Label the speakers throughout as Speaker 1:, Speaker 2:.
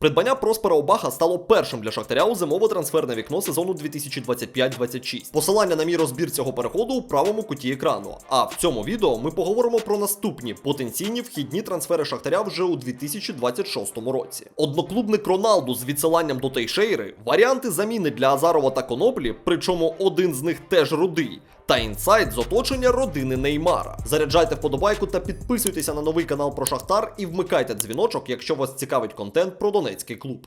Speaker 1: Придбання Проспера Обаха стало першим для Шахтаря у зимове трансферне вікно сезону 2025-26. Посилання на мій розбір цього переходу у правому куті екрану. А в цьому відео ми поговоримо про наступні потенційні вхідні трансфери Шахтаря вже у 2026 році. Одноклубник Роналду з відсиланням до Тейшейри, варіанти заміни для Азарова та Коноплі, причому один з них теж рудий. Та інсайт з оточення родини Неймара. Заряджайте вподобайку та підписуйтеся на новий канал про Шахтар і вмикайте дзвіночок, якщо вас цікавить контент про Донецький клуб.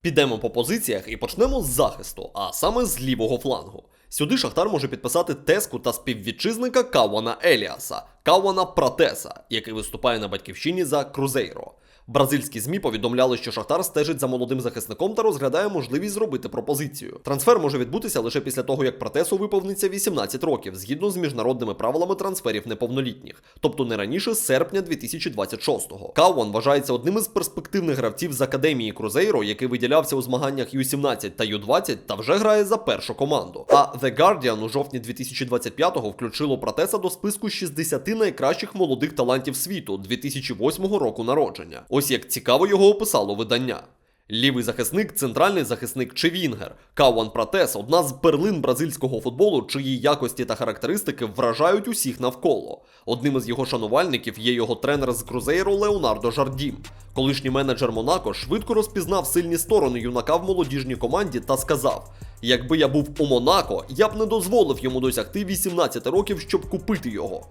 Speaker 1: Підемо по позиціях і почнемо з захисту, а саме з лівого флангу. Сюди Шахтар може підписати Теску та співвітчизника Кауана Еліаса, Кауана Пратеса, який виступає на батьківщині за Крузейро. Бразильські ЗМІ повідомляли, що Шахтар стежить за молодим захисником та розглядає можливість зробити пропозицію. Трансфер може відбутися лише після того, як Пратесу виповниться 18 років, згідно з міжнародними правилами трансферів неповнолітніх, тобто не раніше серпня 2026-го. Кауан вважається одним із перспективних гравців з академії Крузейро, який виділявся у змаганнях U17 та U20 та вже грає за першу команду. А The Guardian у жовтні 2025-го включило Пратеса до списку 60 найкращих молодих талантів світу 2008 року народження. Ось як цікаво його описало видання. Лівий захисник, центральний захисник чи Вінгер. Кауан Пратес одна з перлин бразильського футболу, чиї якості та характеристики вражають усіх навколо. Одним із його шанувальників є його тренер з Крузейро Леонардо Жардім. Колишній менеджер Монако швидко розпізнав сильні сторони юнака в молодіжній команді та сказав: якби я був у Монако, я б не дозволив йому досягти 18 років, щоб купити його.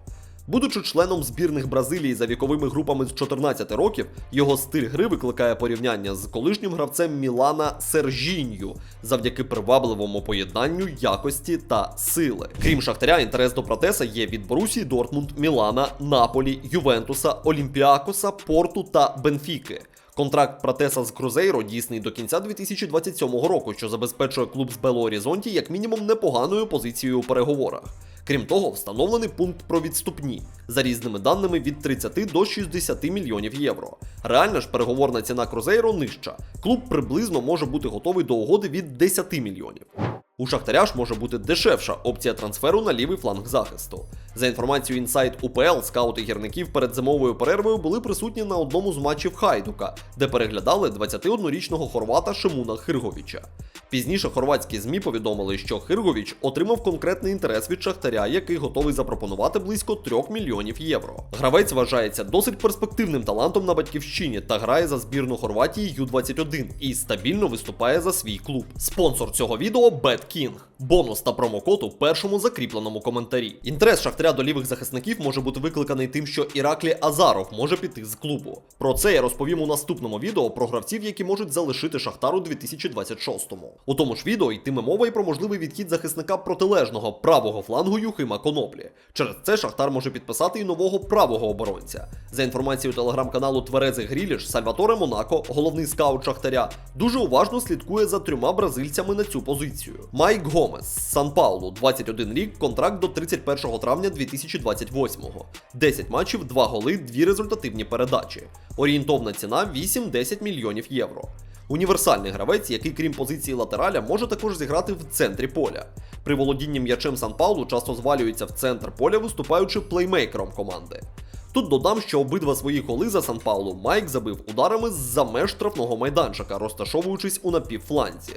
Speaker 1: Будучи членом збірних Бразилії за віковими групами з 14 років, його стиль гри викликає порівняння з колишнім гравцем Мілана Сержінью завдяки привабливому поєднанню якості та сили. Крім Шахтаря, інтерес до Протеса є від Борусії Дортмунд, Мілана, Наполі, Ювентуса, Олімпіакоса, Порту та Бенфіки. Контракт Протеса з Крузейро дійсний до кінця 2027 року, що забезпечує клуб з Бело Орізонті як мінімум непоганою позицією у переговорах. Крім того, встановлений пункт про відступні за різними даними від 30 до 60 мільйонів євро. Реальна ж переговорна ціна Крузейро нижча. Клуб приблизно може бути готовий до угоди від 10 мільйонів. У Шахтаря ж може бути дешевша опція трансферу на лівий фланг захисту. За інформацією Inside UPL, скаути гірників перед зимовою перервою були присутні на одному з матчів Хайдука, де переглядали 21-річного хорвата Шимуна Хирговіча. Пізніше хорватські ЗМІ повідомили, що Хирговіч отримав конкретний інтерес від Шахтаря, який готовий запропонувати близько 3 мільйонів євро. Гравець вважається досить перспективним талантом на батьківщині та грає за збірну Хорватії Ю-21 і стабільно виступає за свій клуб. Спонсор цього відео BetKing. Бонус та промокод у першому закріпленому коментарі. Інтерес Шахтаря до лівих захисників може бути викликаний тим, що Іраклі Азаров може піти з клубу. Про це я розповім у наступному відео про гравців, які можуть залишити Шахтар у 2026-му. У тому ж відео йтиме мова і про можливий відхід захисника протилежного правого флангу Юхима Коноплі. Через це Шахтар може підписати і нового правого оборонця. За інформацією телеграм-каналу Тверезий Гріліш, Сальваторе Монако, головний скаут Шахтаря, дуже уважно слідкує за трьома бразильцями на цю позицію. Майк Гомес з Сан Паулу, 21 рік, контракт до 31 травня 2028-го. 10 матчів, 2 голи, 2 результативні передачі. Орієнтовна ціна 8-10 мільйонів євро. Універсальний гравець, який, крім позиції латераля, може також зіграти в центрі поля. При володінні м'ячем Сан Паулу часто звалюється в центр поля, виступаючи плеймейкером команди. Тут додам, що обидва свої голи за Сан Паулу Майк забив ударами з-за меж штрафного майданчика, розташовуючись у напівфланзі.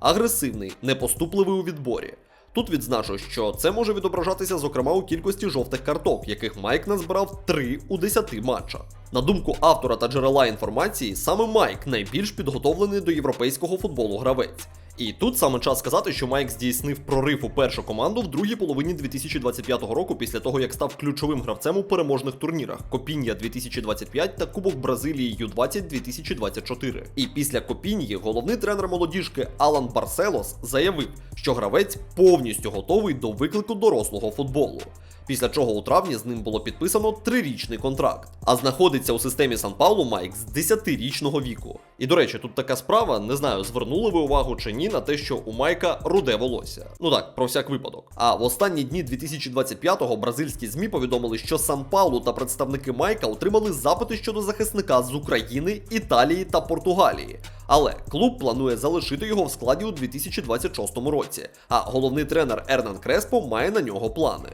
Speaker 1: Агресивний, непоступливий у відборі. Тут відзначу, що це може відображатися зокрема у кількості жовтих карток, яких Майк назбирав 3 у 10 матчах. На думку автора та джерела інформації, саме Майк найбільш підготовлений до європейського футболу гравець. І тут саме час сказати, що Майк здійснив прорив у першу команду в другій половині 2025 року після того, як став ключовим гравцем у переможних турнірах Копін'я 2025 та Кубок Бразилії Ю-20 2024. І після Копіньї головний тренер молодіжки Алан Барселос заявив, що гравець повністю готовий до виклику дорослого футболу. Після чого у травні з ним було підписано трирічний контракт. А знаходиться у системі Сан Паулу Майк з 10-річного віку. І до речі, тут така справа, не знаю, звернули ви увагу чи ні на те, що у Майка руде волосся. Ну так, про всяк випадок. А в останні дні 2025-го бразильські ЗМІ повідомили, що Сан Паулу та представники Майка отримали запити щодо захисника з України, Італії та Португалії. Але клуб планує залишити його в складі у 2026 році. А головний тренер Ернан Креспо має на нього плани.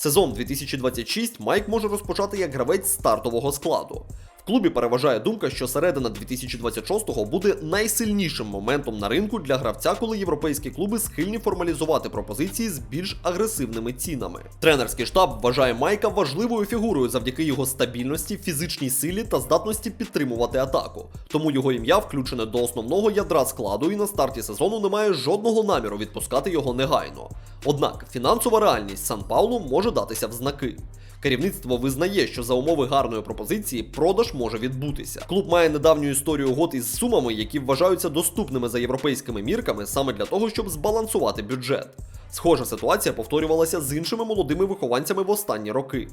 Speaker 1: Сезон 2026 Майк може розпочати як гравець стартового складу. Клубі переважає думка, що середина 2026-го буде найсильнішим моментом на ринку для гравця, коли європейські клуби схильні формалізувати пропозиції з більш агресивними цінами. Тренерський штаб вважає Майка важливою фігурою завдяки його стабільності, фізичній силі та здатності підтримувати атаку. Тому його ім'я включене до основного ядра складу і на старті сезону немає жодного наміру відпускати його негайно. Однак фінансова реальність Сан Паулу може датися в знаки. Керівництво визнає, що за умови гарної пропозиції продаж може відбутися. Клуб має недавню історію угод із сумами, які вважаються доступними за європейськими мірками саме для того, щоб збалансувати бюджет. Схожа ситуація повторювалася з іншими молодими вихованцями в останні роки.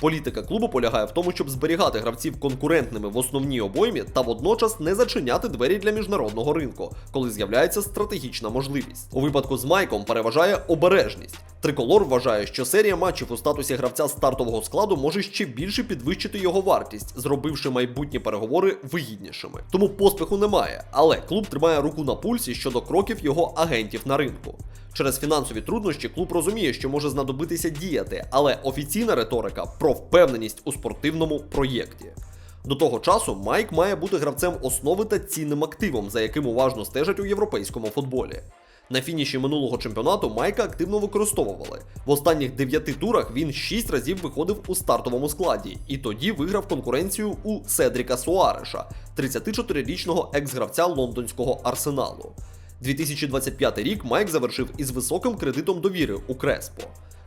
Speaker 1: Політика клубу полягає в тому, щоб зберігати гравців конкурентними в основній обоймі та водночас не зачиняти двері для міжнародного ринку, коли з'являється стратегічна можливість. У випадку з Майком переважає обережність. Триколор вважає, що серія матчів у статусі гравця стартового складу може ще більше підвищити його вартість, зробивши майбутні переговори вигіднішими. Тому поспіху немає, але клуб тримає руку на пульсі щодо кроків його агентів на ринку. Через фінансові труднощі клуб розуміє, що може знадобитися діяти, але офіційна риторика про впевненість у спортивному проєкті. До того часу Майк має бути гравцем основи та цінним активом, за яким уважно стежать у європейському футболі. На фініші минулого чемпіонату Майка активно використовували. В останніх дев'яти турах він шість разів виходив у стартовому складі, і тоді виграв конкуренцію у Седріка Суареша, 34-річного екс-гравця лондонського арсеналу. 2025 рік Майк завершив із високим кредитом довіри у Креспо.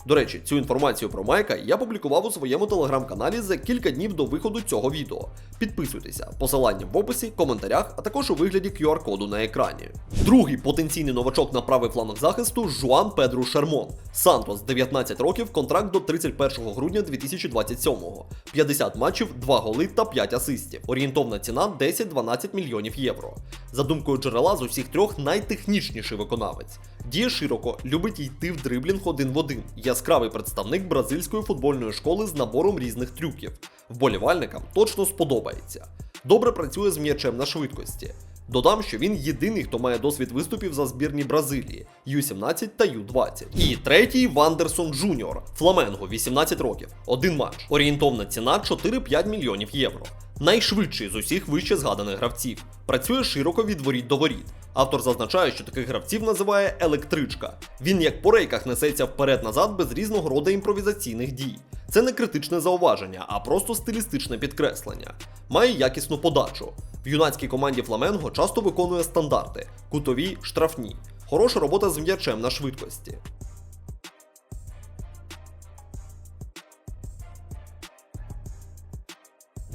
Speaker 1: До речі, цю інформацію про Майка я публікував у своєму телеграм-каналі за кілька днів до виходу цього відео. Підписуйтеся, посилання в описі, коментарях, а також у вигляді QR-коду на екрані. Другий потенційний новачок на правий фланг захисту Жуан Педру Шермон. Сантос 19 років, контракт до 31 грудня 2027-го. 50 матчів, 2 голи та 5 асистів. Орієнтовна ціна 10-12 мільйонів євро. За думкою джерела з усіх трьох найтехнічніший виконавець. Діє широко, любить йти в дриблінг один в один. Яскравий представник бразильської футбольної школи з набором різних трюків. Вболівальникам точно сподобається. Добре працює з м'ячем на швидкості. Додам, що він єдиний, хто має досвід виступів за збірні Бразилії Ю-17 та Ю-20. І третій Вандерсон Джуніор, Фламенго, 18 років, один матч. Орієнтовна ціна 4-5 мільйонів євро. Найшвидший з усіх вище згаданих гравців. Працює широко від воріт до воріт. Автор зазначає, що таких гравців називає електричка. Він як по рейках несеться вперед-назад без різного роду імпровізаційних дій. Це не критичне зауваження, а просто стилістичне підкреслення. Має якісну подачу. В юнацькій команді Фламенго часто виконує стандарти: кутові, штрафні. Хороша робота з м'ячем на швидкості.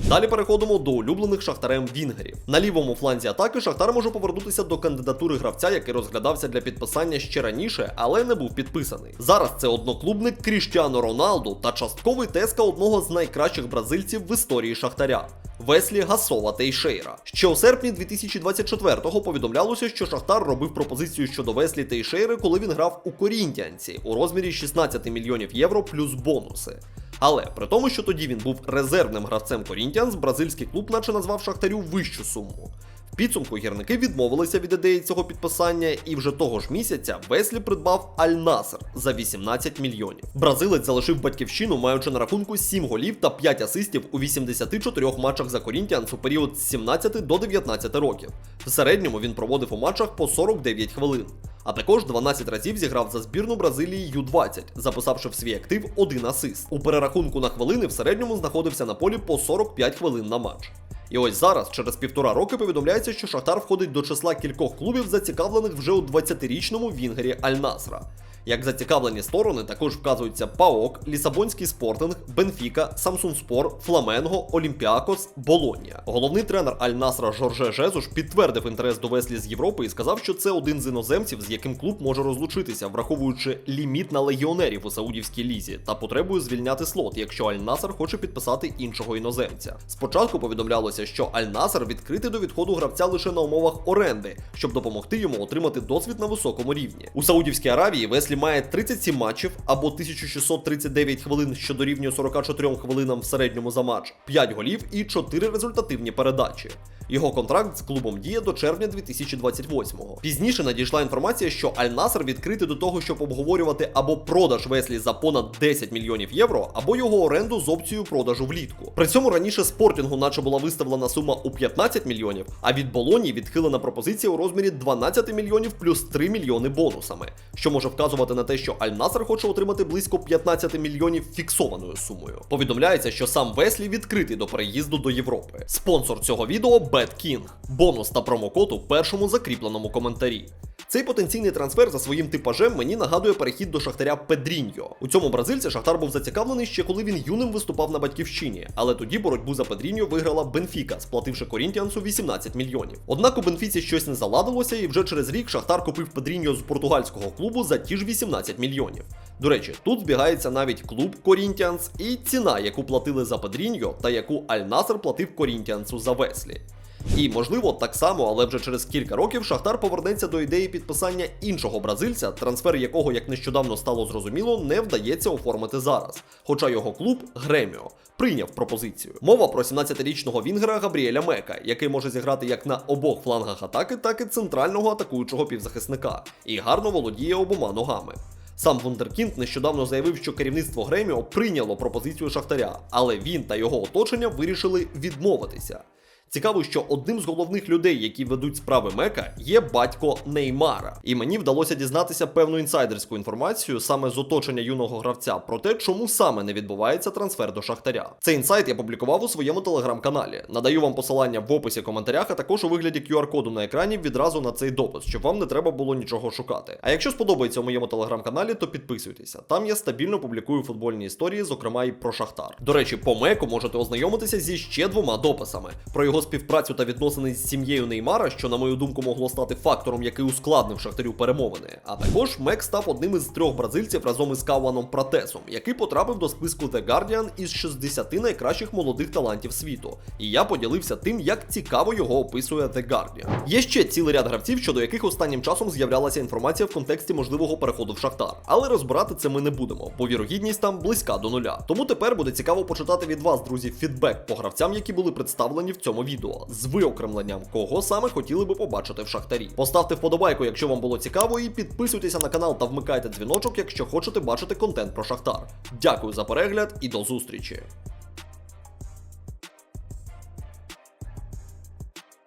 Speaker 1: Далі переходимо до улюблених шахтарем Вінгерів. На лівому фланзі атаки Шахтар може повернутися до кандидатури гравця, який розглядався для підписання ще раніше, але не був підписаний. Зараз це одноклубник Кріштіано Роналду та частковий теска одного з найкращих бразильців в історії Шахтаря. Веслі Гасова Тейшейра. Ще у серпні 2024-го повідомлялося, що Шахтар робив пропозицію щодо Веслі Тейшейри, коли він грав у Корінтіанці у розмірі 16 мільйонів євро плюс бонуси. Але при тому, що тоді він був резервним гравцем Корінтіанс, бразильський клуб наче назвав Шахтарю вищу суму. Підсумку гірники відмовилися від ідеї цього підписання, і вже того ж місяця Веслі придбав Аль-Насер за 18 мільйонів. Бразилець залишив батьківщину, маючи на рахунку 7 голів та 5 асистів у 84 матчах за Корінтіанс у період з 17 до 19 років. В середньому він проводив у матчах по 49 хвилин. А також 12 разів зіграв за збірну Бразилії Ю-20, записавши в свій актив один асист. У перерахунку на хвилини в середньому знаходився на полі по 45 хвилин на матч. І ось зараз, через півтора роки, повідомляється, що Шахтар входить до числа кількох клубів, зацікавлених вже у 20-річному Вінгері Аль-Насра. Як зацікавлені сторони також вказуються ПАОК, Лісабонський спортинг, Бенфіка, Самсунспор, Фламенго, Олімпіакос, Болонія. Головний тренер Аль-Насра Жорже Жезуш підтвердив інтерес до Веслі з Європи і сказав, що це один з іноземців, з яким клуб може розлучитися, враховуючи ліміт на легіонерів у Саудівській лізі та потребує звільняти слот, якщо Аль-Наср хоче підписати іншого іноземця. Спочатку повідомлялося, що Аль-Наср відкритий до відходу гравця лише на умовах оренди, щоб допомогти йому отримати досвід на високому рівні. У Саудівській Аравії Веслі має 37 матчів або 1639 хвилин, що дорівнює 44 хвилинам в середньому за матч, 5 голів і 4 результативні передачі. Його контракт з клубом діє до червня 2028-го. Пізніше надійшла інформація, що Аль-Наср відкритий до того, щоб обговорювати або продаж Веслі за понад 10 мільйонів євро, або його оренду з опцією продажу влітку. При цьому раніше спортінгу, наче була виставлена сума у 15 мільйонів, а від Болоні відхилена пропозиція у розмірі 12 мільйонів плюс 3 мільйони бонусами, що може вказувати на те, що Аль-Наср хоче отримати близько 15 мільйонів фіксованою сумою. Повідомляється, що сам Веслі відкритий до переїзду до Європи. Спонсор цього відео BetKing. Бонус та промокод у першому закріпленому коментарі. Цей потенційний трансфер за своїм типажем мені нагадує перехід до шахтаря Педріньо. У цьому бразильці Шахтар був зацікавлений ще коли він юним виступав на батьківщині, але тоді боротьбу за Педріньо виграла Бенфіка, сплативши Корінтіансу 18 мільйонів. Однак у Бенфіці щось не заладилося, і вже через рік Шахтар купив Педріньо з португальського клубу за ті ж 18 мільйонів. До речі, тут збігається навіть клуб Корінтіанс і ціна, яку платили за Педріньо, та яку Аль-Наср платив Корінтіансу за Веслі. І можливо, так само, але вже через кілька років Шахтар повернеться до ідеї підписання іншого бразильця, трансфер якого, як нещодавно стало зрозуміло, не вдається оформити зараз. Хоча його клуб Греміо прийняв пропозицію. Мова про 17-річного вінгера Габріеля Мека, який може зіграти як на обох флангах атаки, так і центрального атакуючого півзахисника, і гарно володіє обома ногами. Сам Вундеркінд нещодавно заявив, що керівництво Греміо прийняло пропозицію Шахтаря, але він та його оточення вирішили відмовитися. Цікаво, що одним з головних людей, які ведуть справи Мека, є батько Неймара. І мені вдалося дізнатися певну інсайдерську інформацію саме з оточення юного гравця про те, чому саме не відбувається трансфер до Шахтаря. Цей інсайт я публікував у своєму телеграм-каналі. Надаю вам посилання в описі коментарях, а також у вигляді QR-коду на екрані відразу на цей допис, щоб вам не треба було нічого шукати. А якщо сподобається у моєму телеграм-каналі, то підписуйтеся. Там я стабільно публікую футбольні історії, зокрема і про Шахтар. До речі, по Меку можете ознайомитися зі ще двома дописами про його співпрацю та відносини з сім'єю Неймара, що, на мою думку, могло стати фактором, який ускладнив Шахтарю перемовини. А також Мек став одним із трьох бразильців разом із Кауаном Пратесом, який потрапив до списку The Guardian із 60 найкращих молодих талантів світу. І я поділився тим, як цікаво його описує The Guardian. Є ще цілий ряд гравців, щодо яких останнім часом з'являлася інформація в контексті можливого переходу в Шахтар. Але розбирати це ми не будемо, бо вірогідність там близька до нуля. Тому тепер буде цікаво почитати від вас, друзі, фідбек по гравцям, які були представлені в цьому відео, з виокремленням, кого саме хотіли би побачити в Шахтарі. Поставте вподобайку, якщо вам було цікаво, і підписуйтеся на канал та вмикайте дзвіночок, якщо хочете бачити контент про Шахтар. Дякую за перегляд і до зустрічі.